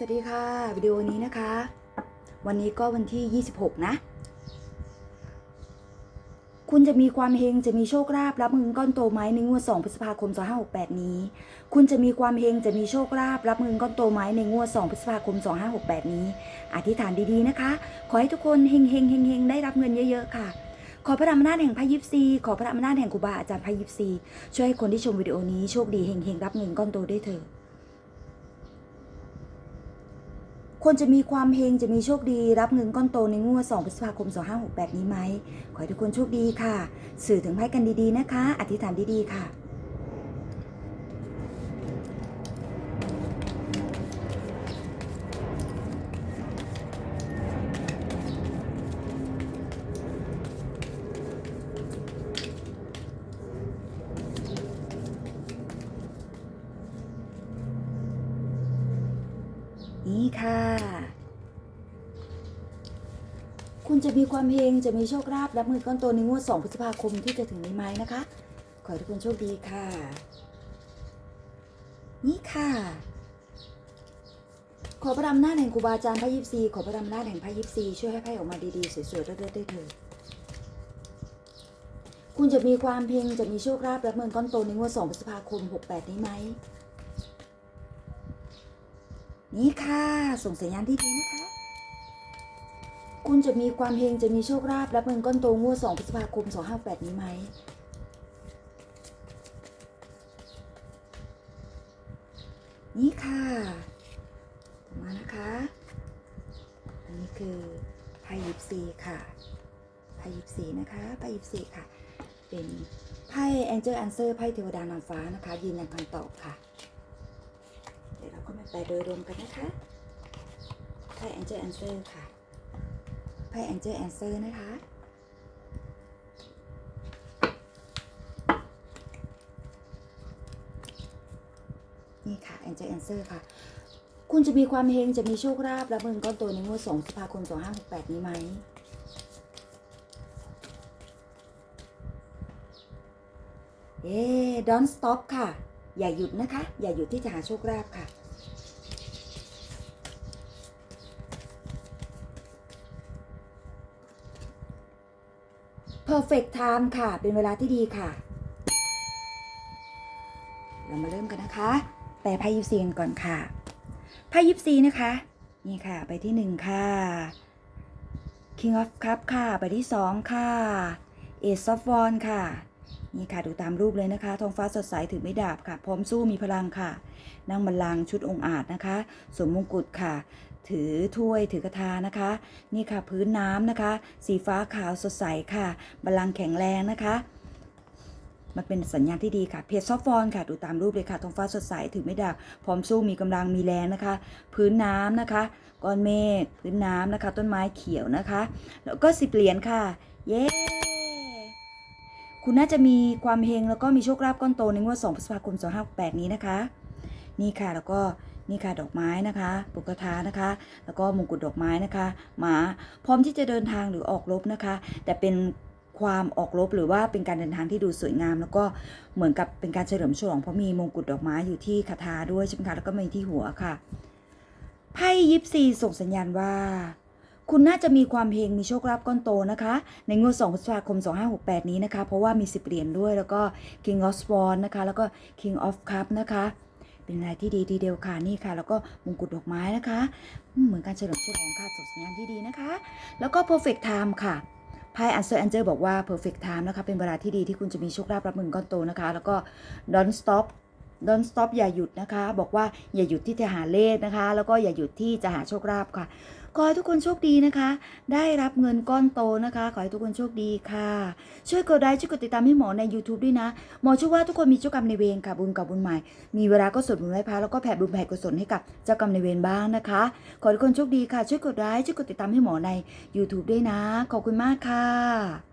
สวัสดีค่ะ วิดีโอนี้นะคะ วันนี้ก็วันที่ 26 นะ คุณจะมีความเฮงจะมีโชคลาภรับเงินก้อนโตไหมในงวด 2 พฤษภาคม 2568 นี้ คุณจะมีความเฮงจะมีโชคลาภรับเงินก้อนโตไหมในงวด 2 พฤษภาคม 2568 นี้ อธิษฐานดีๆนะคะ ขอให้ทุกคนเฮงเฮงเฮงเฮงได้รับเงินเยอะๆค่ะ ขอพระอำนาจแห่งพระยิปซี ขอพระอำนาจแห่งครูบาอาจารย์พระยิปซี ช่วยให้คนที่ชมวิดีโอนี้โชคดีเฮงเฮงรับเงินก้อนโตได้เถิด คนจะมีความเฮงจะมีโชคดีรับเงินก้อนโตในงวด 2 พฤษภาคม 2568 นี้ไหม ขอให้ทุกคนโชคดีค่ะ สื่อถึงไพ่กันดีๆนะคะ อธิษฐานดีๆค่ะ นี่ค่ะ คุณจะมีความเฮงจะมีโชคลาภรับมือก้อนโตในงวด 2 พฤษภาคมที่จะถึงนี้ไหมนะคะ ขอให้ทุกคนโชคดีค่ะ นี่ค่ะ ขอพระอำนาแห่งครูบาอาจารย์พระยิปซีขอพระอำนาแห่งพระยิปซีช่วยให้ไพ่ออกมาดีๆ สวยๆเลิศๆได้เถิดคุณจะมีความเฮงจะมีโชคลาภรับเงินก้อนโตในงวด 2 พฤษภาคม 68 นี้ไหม นี่ค่ะ ส่งสัญญาณที่ดีนะคะ คุณจะมีความเฮงจะมีโชคลาภรับเงินก้อนโตงวด2พฤษภาคม258นี้ไหมนี่ค่ะต่อมานะคะ อันนี้คือไพ่ยิปซีค่ะไพ่ยิปซีนะคะไพ่ยิปซีค่ะ เป็นไพ่ Angel Answer ไพ่เทวดานางฟ้านะคะยืนยันคำตอบค่ะ เดี๋ยวเราก็มาแปลโดยรวมกันนะคะไพ่ Angel Answer ค่ะไพ่ Angel Answer นะคะนี่ค่ะ Angel Answer ค่ะ คุณจะมีความเฮงจะมีโชคลาภรับเงินก้อนโตในงวด2พฤษภาคม2568นี้ไหมเย้ don't stop ค่ะ อย่าหยุดนะคะ อย่าหยุดที่จะหาโชคลาภค่ะ perfect time ค่ะ เป็นเวลาที่ดีค่ะ เรามาเริ่มกันนะคะ แปลไพ่ยิปซีกันก่อนค่ะไพ่ยิปซีนะคะ นี่ค่ะ ไปที่หนึ่งค่ะ King of Cup ค่ะ ไปที่สองค่ะ Ace of Wands ค่ะ นี่ค่ะ ดูตามรูปเลยนะคะทองฟ้าสดใสถือไม่ดาบค่ะ พร้อมสู้มีพลังค่ะ นั่งบัลลังก์ชุดองอาจนะคะสวมมงกุฎค่ะ ถือถ้วยถือกระทานะคะ นี่ค่ะพื้นน้ำนะคะ สีฟ้าขาวสดใสค่ะบัลลังก์แข็งแรงนะคะมันเป็นสัญญาณที่ดีค่ะ เพจซอฟฟอนค่ะ ดูตามรูปเลยค่ะ ท้องฟ้าสดใส ถือไม่ดาบพร้อมสู้ มีกำลัง มีแรงนะคะ พื้นน้ำนะคะ ก้อนเมฆ พื้นน้ำนะคะ ต้นไม้เขียวนะคะ แล้วก็สิบเหรียญค่ะ เย้ คุณน่าจะมีความเฮงแล้วก็มีโชคลาภก้อนโตในงวด 2 พฤษภาคม 2568 นี้นะคะ นี่ค่ะ แล้วก็ นี่ค่ะดอกไม้นะคะปุกทานะคะ แล้วก็มงกุฎดอกไม้นะคะหมาพร้อมที่จะเดินทางหรือออกรบนะคะ แต่เป็นความออกรบหรือว่าเป็นการเดินทางที่ดูสวยงาม แล้วก็เหมือนกับเป็นการเฉลิมฉลองเพราะมีมงกุฎดอกไม้อยู่ที่คาถาด้วยใช่ไหมคะแล้วก็มีที่หัวค่ะไพ่ยิปซีส่งสัญญาณว่า คุณน่าจะมีความเฮงมีโชคลาภก้อนโตนะคะ ในงวด2พฤษภาคม 2568 นี้นะคะ เพราะว่ามี10เหรียญด้วยแล้วก็ King of Swords นะคะ แล้วก็ King of Cup นะคะ เป็นอะไรที่ดีทีเดียวค่ะนี่ค่ะ แล้วก็มงกุฎดอกไม้นะคะ เหมือนการเฉลิมฉลองค่ะส่งสัญญาณที่ดีนะคะ แล้วก็ perfect time ค่ะไพ่ answer angel บอกว่า perfect time นะคะ เป็นเวลาที่ดีที่คุณจะมีโชคลาภรับเงินก้อนโตนะคะ แล้วก็ don't stop don't stop อย่าหยุดนะคะ บอกว่าอย่าหยุดที่จะหาเลขนะคะ แล้วก็อย่าหยุดที่จะหาโชคลาภค่ะ ขอให้ทุกคนโชคดีนะคะ ได้รับเงินก้อนโตนะคะ ขอให้ทุกคนโชคดีค่ะ ช่วยกดไลค์ช่วยกดติดตามให้หมอใน YouTube ด้วยนะ หมอเชื่อว่าทุกคนมีเจ้ากรรมในายเวรค่ะบุญเกับบุญใหม่ มีเวลาก็สวดมนต์ไหว้พระแล้วก็แผ่บุญแผ่กุศลให้กับเจ้ากรรมในายเวรบ้างนะคะ ขอให้ทุกคนโชคดีค่ะ ช่วยกดไลค์ช่วยกดติดตามให้หมอใน YouTube ด้วยนะ ขอบคุณมากค่ะ